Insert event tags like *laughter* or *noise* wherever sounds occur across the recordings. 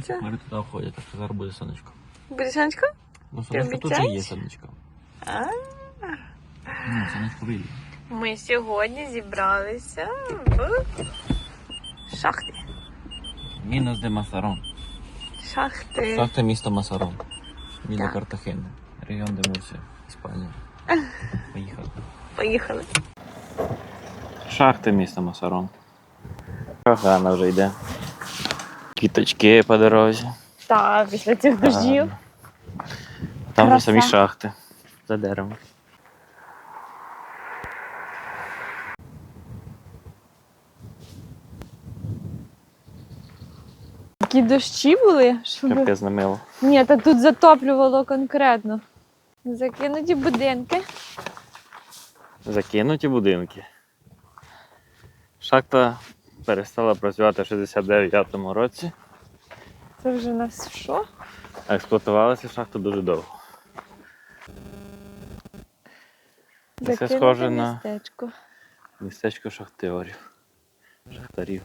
строїться. Вони туди входять, так що зараз буде сонечко. Буде сонечко? Ну, сонечко тут же є сонечко. А? Ну, сонечко вийде. Ми сьогодні зібралися в шахти. Мінус де Масарон. Шахти. Шахта місто Масарон. Біля. Картахени. Регіон де Мурсія, Іспанія. *laughs* Поїхали. Поїхали. Шахти міста Масарон. Кагана вже йде. Квіточки по дорозі. Так, після цих дождів. Там вже Краса. самі шахти. За деревом. Такі дощі були, що ми- Капець намило. Ні, та тут затоплювало конкретно. Закинуті будинки. Закинуті будинки. Шахта перестала працювати в 69-му році, Це вже на що? експлуатувалася шахта дуже довго. Це схоже на- містечко. Містечко шахтерів. Шахтарів.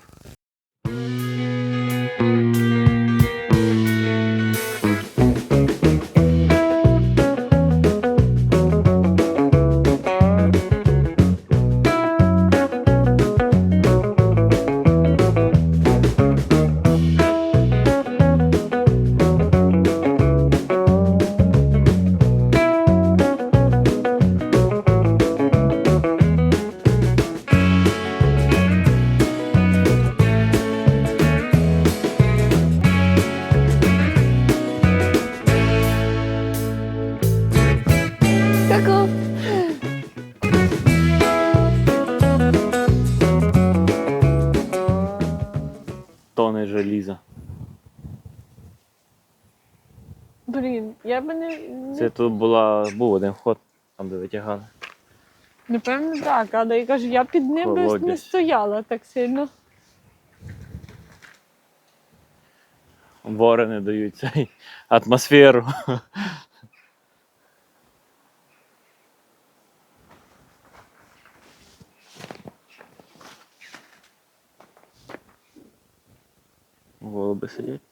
Тут була, був один вход, там де витягали. Напевно, так, але я кажу, я під ним би не стояла так сильно. Ворони дають цей атмосферу. Голуби сидять.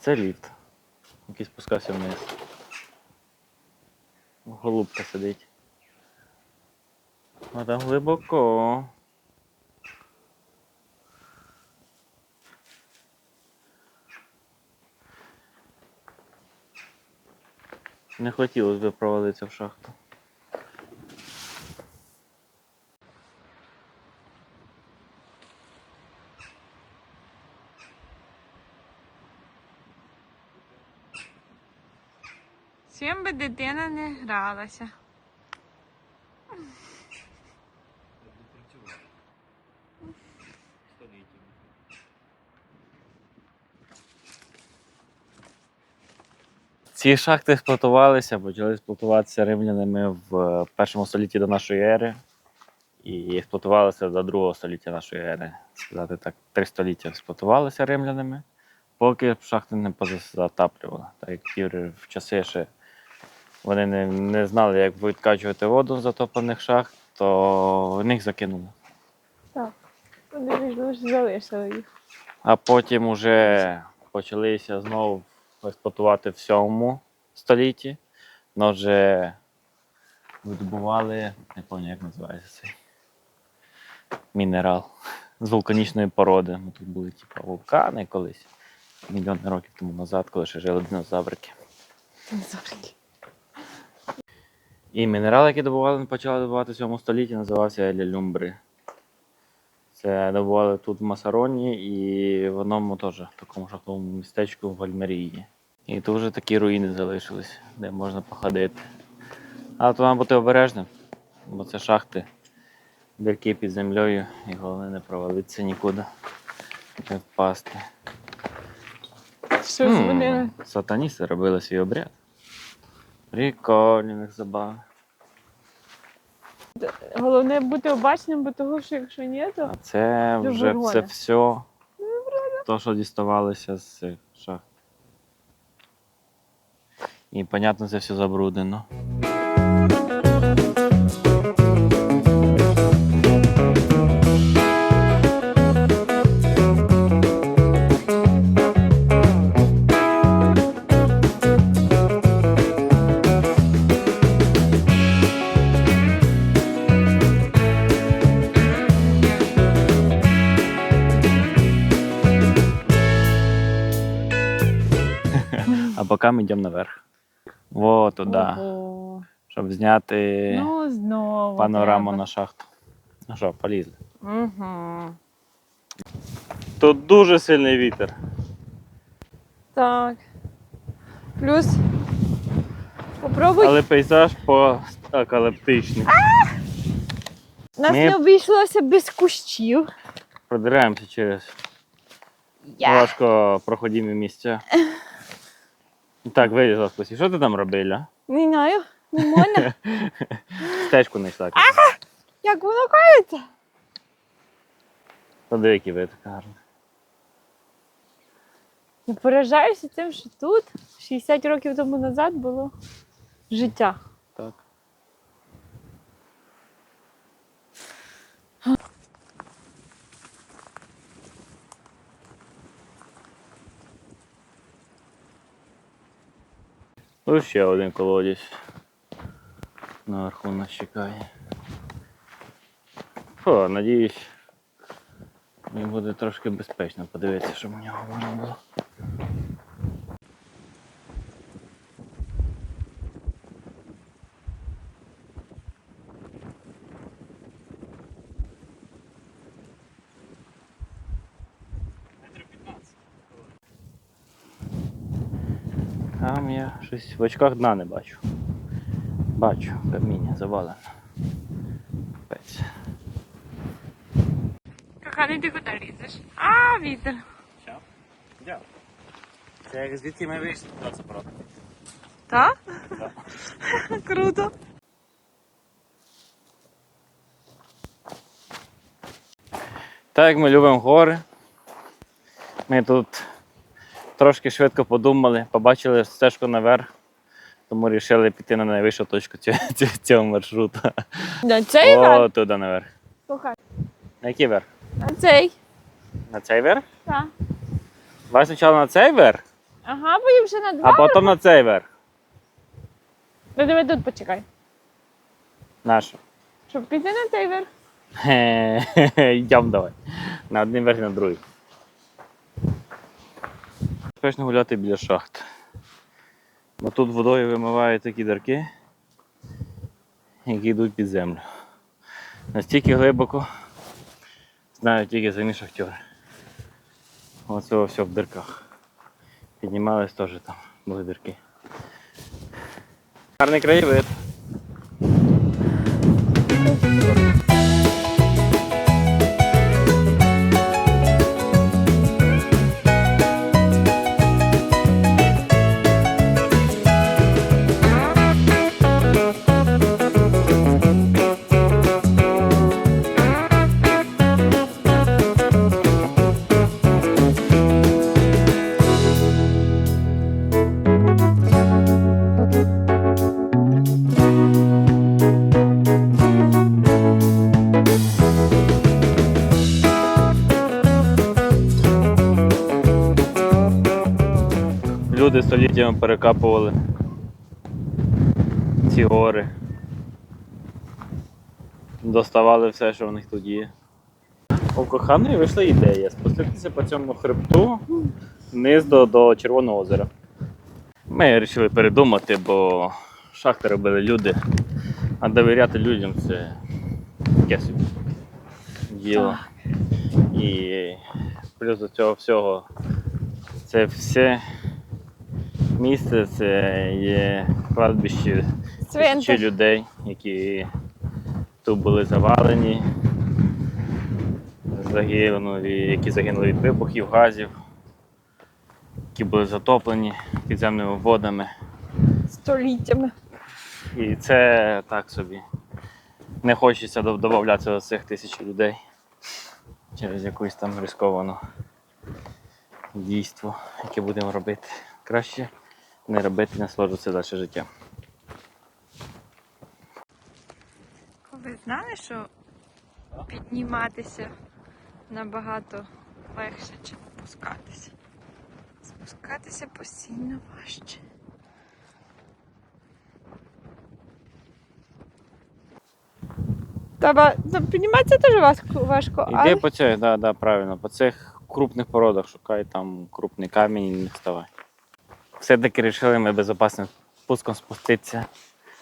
Це ліфт, який спускався вниз. Голубка сидить. А там глибоко. Не хотілося б провалитися в шахту. Чим би дитина не гралася. Ці шахти експлуатувалися, почали експлуатуватися римлянами в першому столітті до нашої ери. І експлуатувалися до другого століття нашої ери. Сказати так, три століття експлуатувалися римлянами, поки шахти не позатаплювали. Так як в часи ще вони не, не знали, як відкачувати воду з затоплених шахт, то в них закинули. Так. Вони ж залишили їх. А потім уже почалися знову експлуатувати в сьомому столітті. Но вже видобували, не пам'ятаю, як називається цей мінерал з вулканічної породи. Ну, Тут були типу, вулкани колись, мільйони років тому назад, коли ще жили динозаврики. Зорки. І мінерал, який добували, почали добувати в 7 столітті, називався Елі-Люмбри. Це добували тут в Масароні і в одному теж такому шахтовому містечку в Альмерії. І тут вже такі руїни залишились, де можна походити. Але то треба бути обережним, бо це шахти, дірки під землею, і головне не провалитися нікуди, не впасти. Ж Сатаністи робили свій обряд. Прикольні в них забави. Головне бути обачним, бо того, що якщо ні, то А це Дуже вже горе. це все, то, що діставалося з цих шахт. І, понятно, це все забруднено. Поки ми йдемо наверх. Во туди, Ого. щоб зняти Ну, знову. панораму треба. на шахту. Ну що, полізли. Угу. Тут дуже сильний вітер. Так. Плюс. Попробуй. Але пейзаж по постакалептичний. Нас ми- не обійшлося без кущів. Продираємося через Я. важко проходимі місця. *laughs* Так, вилізла спусі. Що ти там робила? Не знаю. Не можна. *laughs* Стежку Ага! Як воно кається? Подиви, який вид гарний. Я поражаюся тим, що тут 60 років тому назад було життя. Ось ще один колодязь. Наверху нас чекає. Фу, надіюсь, мені буде трошки безпечно подивитися, щоб у нього можна було. Там я щось в очках дна не бачу. Бачу, каміння завалене. Капець. Коханий, ти куди лізеш? А, вітер. Дякую. Це як звідки ми вийшли туди запроти. Так? Так. *laughs* Круто. Так як ми любимо гори. Ми тут трошки швидко подумали, побачили стежку наверх, тому вирішили піти на найвищу точку *laughs* цього, маршруту. На цей О, верх? туди наверх. Слухай. На який верх? На цей. На цей верх? Так. Давай спочатку на цей верх, Ага, потім ще на два. а потім на цей верх. Ну, давай тут почекай. Нашу. Щоб піти на цей верх. Йдемо давай. На один верх на другий. Безпечно гуляти біля шахт. Бо тут водою вимивають такі дірки, які йдуть під землю. Настільки глибоко знають тільки самі шахтери. Оце все в дирках. Піднімались теж там, були дирки. Гарний краєвид. Століттями перекапували ці гори. Доставали все, що в них тут є. У коханої вийшла ідея спуститися по цьому хребту вниз до, до Червоного озера. Ми вирішили передумати, бо шахти робили люди, а довіряти людям це таке собі діло. І плюс до цього всього це все місце це є кладбище тисячі людей, які тут були завалені, загинули, які загинули від вибухів, газів, які були затоплені підземними водами. Століттями. І це так собі. Не хочеться додаватися до цих тисяч людей через якусь там рисковану дійство, яке будемо робити. Краще не робити, насолоджуватися далі життя. Ви знали, що підніматися набагато легше, ніж опускатися. Спускатися постійно важче. Треба та підніматися теж важко, важко Іди але по цих, да, да, правильно, по цих крупних породах шукай там крупний камінь і не вставай. Все-таки вирішили ми безпечним спуском спуститися,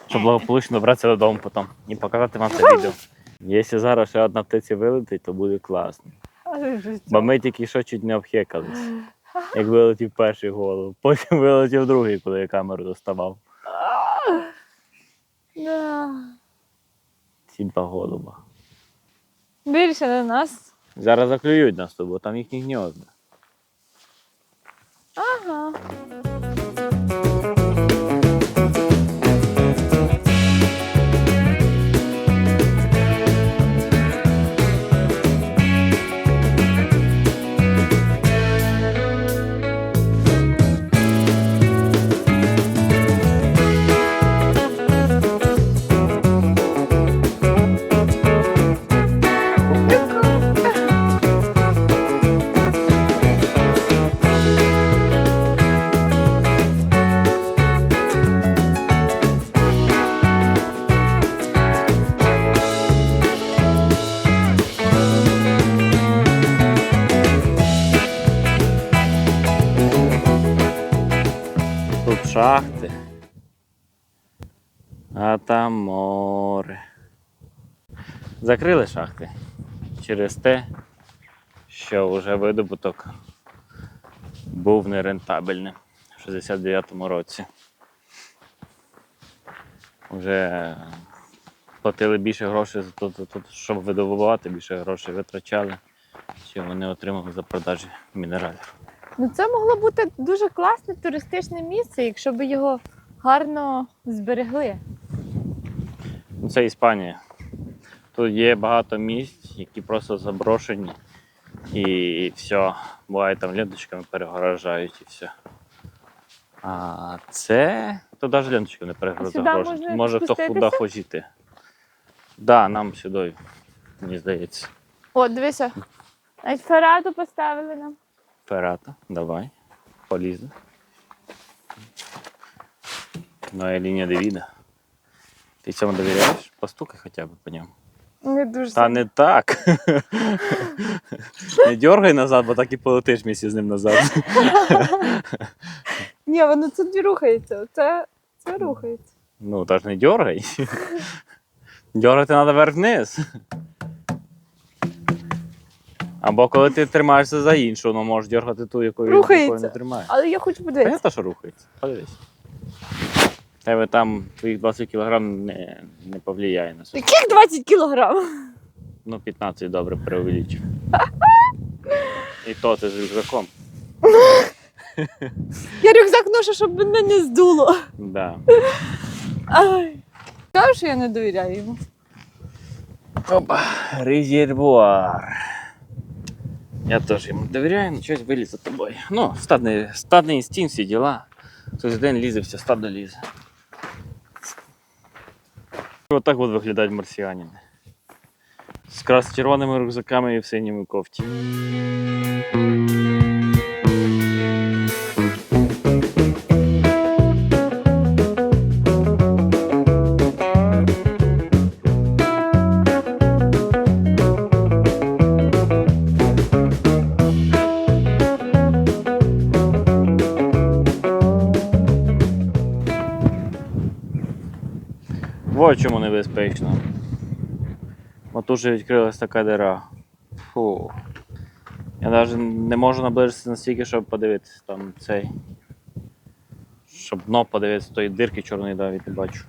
щоб благополучно добратися додому потім і показати вам це відео. Якщо зараз ще одна птиця вилетить, то буде класно. Бо ми тільки що чуть не обхекались. Як вилетів перший голову, потім вилетів другий, коли я камеру доставав. Да. Сімпа голуба. Більше на нас. Зараз заклюють нас, бо там їхні гнізда. Ага. Закрили шахти через те, що вже видобуток був нерентабельним в 69-му році. Вже платили більше грошей за то, то- то, щоб видобувати, більше грошей витрачали, чим вони отримали за продажі мінералів. Ну це могло бути дуже класне туристичне місце, якщо б його гарно зберегли. Ну, Це Іспанія. Тут є багато місць, які просто заброшені. І все. Буває там ленточками перегорожають і все. А це. Тут навіть ленточками не перегорожають. Може хто куди хоче йти. Так, да, нам сюди, мені здається. О, дивися. Навіть фераду поставили нам. Пирата, давай. Полізли. Ну, і лінія Девіда. Ти цьому довіряєш? Постукай хоча б по ньому. Не дуже. Та не так. *laughs* Не дергай назад, бо так і полетиш місці з ним назад. *laughs* Ні, воно тут не рухається. Це, це рухається. Ну, та ж не дергай. Дергати треба вверх-вниз. Або коли ти тримаєшся за іншу, ну можеш дергати ту, якою, Рухається. не тримаєш. Але я хочу подивитися. Понятно, що рухається. Подивись. Тебе там твоїх 20 кг не, не повлияє на це. Яких 20 кілограм? Ну, 15 добре преувеличив. І то ти з рюкзаком. Я рюкзак ношу, щоб мене не здуло. Да. Ай. Кажу, що я не довіряю йому. Опа, резервуар. Я теж йому довіряю, але щось виліз за тобою. Ну, стадний, стадний інстинкт, всі діла. Хтось день лізе, все стадо лізе. Отак от виглядають марсіаніни. З крас червоними рюкзаками і в синіми кофті. Небезпечно. От уже відкрилась така дира. Фу. Я навіть не можу наближитися настільки, щоб подивитися там цей. Щоб дно подивитися тої дирки чорної навіть не бачу.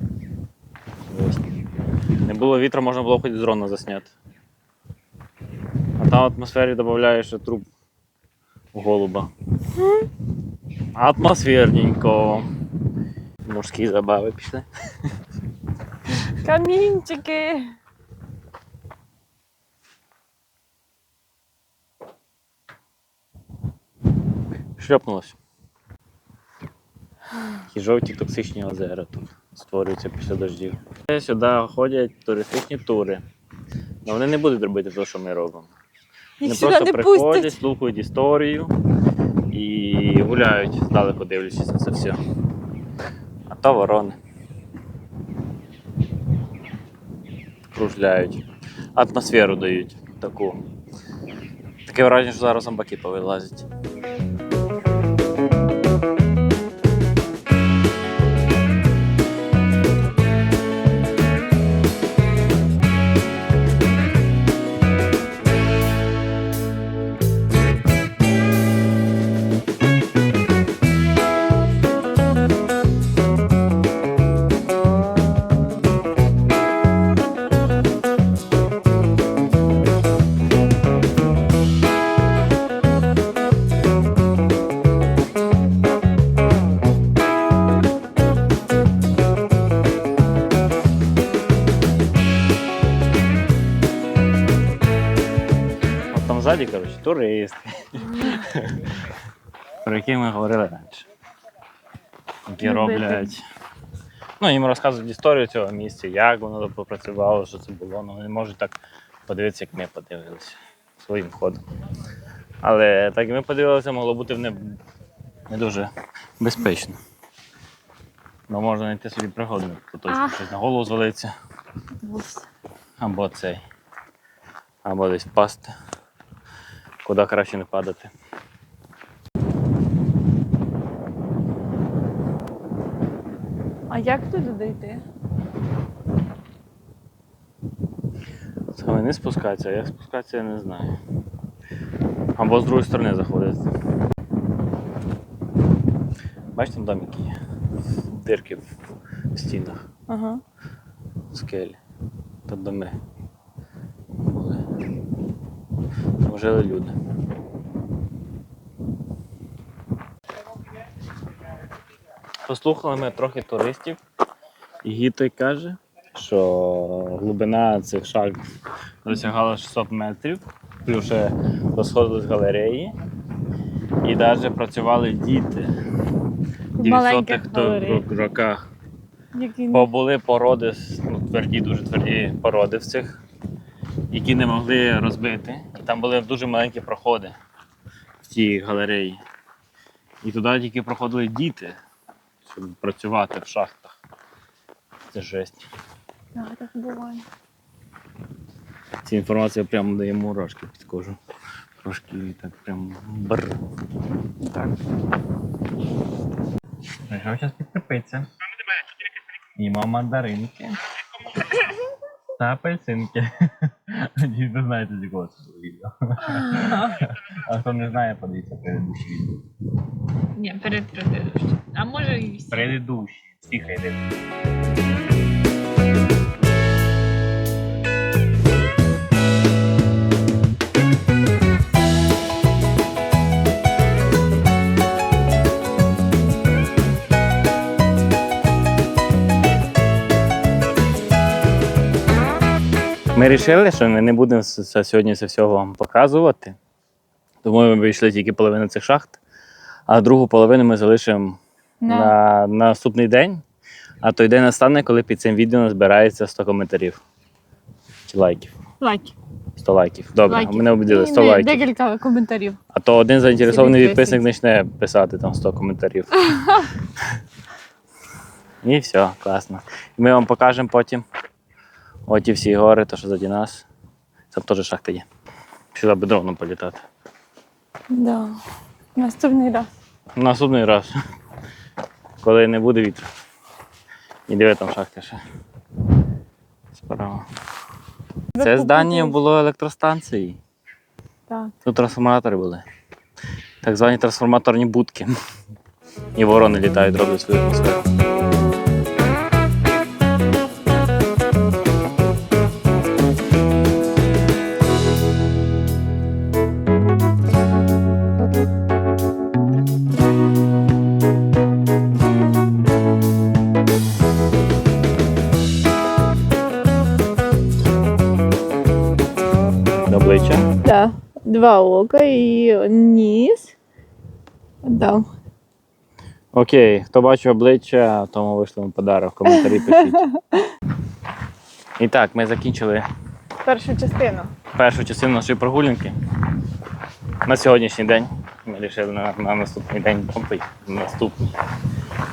Не було вітру, можна було хоч з дрона засняти. А там в атмосфері додаєш труп голуба. Атмосферненько. Мужські забави пішли. Камінчики. Шльопнулось. Такі жовті токсичні озера тут створюються після дождів. Сюди ходять туристичні тури. Але вони не будуть робити те, що ми робимо. Їх Вони просто не приходять, пустять. слухають історію і гуляють, здалеку дивлячись на це все. А то ворони. Кружляють. Атмосферу дають таку. Таке враження, що зараз зомбаки повилазять. Ззаді, коротше, туристи. *laughs* Про які ми говорили раніше. Які роблять. Ну, їм розказують історію цього місця, як воно попрацювало, що це було. Ну, вони можуть так подивитися, як ми подивилися своїм ходом. Але так як ми подивилися, могло бути не, не дуже безпечно. Ну, можна знайти собі пригоду, то точно щось на голову звалиться, або цей, або десь впасти. Куди краще не падати. А як туди дойти? Це вони спускаються, а як спускатися, я не знаю. Або з другої сторони заходити. Бачите, там домики є. Дирки в стінах, Ага. скелі. Тут доми. Там жили люди. Послухали ми трохи туристів, і гід той каже, що глибина цих шахт досягала 600 метрів, плюс ще розходились галереї, і навіть працювали діти в В 900-х роках. Які... Бо були породи, ну, тверді, дуже тверді породи в цих, які не могли розбити. І там були дуже маленькі проходи в тій галереї. І туди тільки проходили діти, щоб працювати в шахтах. Це жесть. Так, так буває. Ця інформація прямо дає мурашки під кожу. Трошки так прям бр. Так. Прийшов зараз підкріпитися. Їмо мандаринки. Та апельсинки. Надіюсь, ви знаєте, з якого це було відео. А хто не знає, подивіться предыдущі відео. Ні, перед предыдущим. А може і всі. Предыдущі. Тихо йде. Ми вирішили, що ми не будемо сьогодні це всього вам показувати. Тому ми вийшли тільки половину цих шахт, а другу половину ми залишимо На. на, на наступний день. А той день настане, коли під цим відео назбирається 100 коментарів. Чи лайків. Лайки. 100 лайків. Добре, Лайки. мене обідали, І 100 не- лайків. Декілька коментарів. А то один заінтересований Всі підписник почне писати там 100 коментарів. *laughs* І все, класно. Ми вам покажемо потім. Оті всі гори, то що заді нас. Там теж шахта є. Сюди би дроном політати. Да. Наступний раз. Наступний раз. Коли не буде вітру. І диви там шахти ще. Справа. Це здання було електростанції. Так. Тут трансформатори були. Так звані трансформаторні будки. І ворони літають, роблять свою атмосферу. Два ока і ніс. Да. Окей, хто бачив обличчя, тому вийшло подарок. Коментарі пишіть. *laughs* І так, ми закінчили Першу частину. першу частину нашої прогулянки. На сьогоднішній день. Ми вирішили на, на наступний день помпити. Наступний.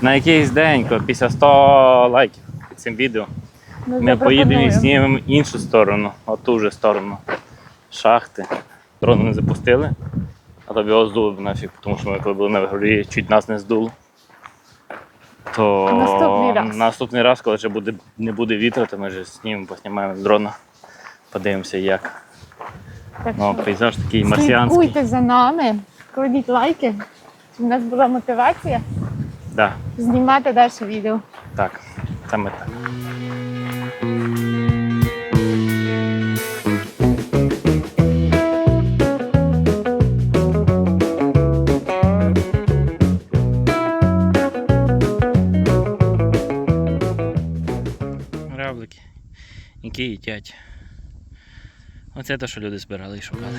На якийсь день, коли після 100 лайків під цим відео, ми поїдемо і знімемо іншу сторону, оту же сторону шахти. Дрон не запустили, а тобі його здуло б нафіг, тому що ми коли були на горі, чуть нас не здуло. То Наступний раз. наступний раз, коли вже буде, не буде вітру, то ми вже знімемо, поснімаємо з дрона, подивимося, як. Так Ну, пейзаж такий марсіанський. Слідкуйте за нами, кладіть лайки, щоб у нас була мотивація Да, знімати далі відео. так, саме так. Їдять. Оце те, що люди збирали і шукали.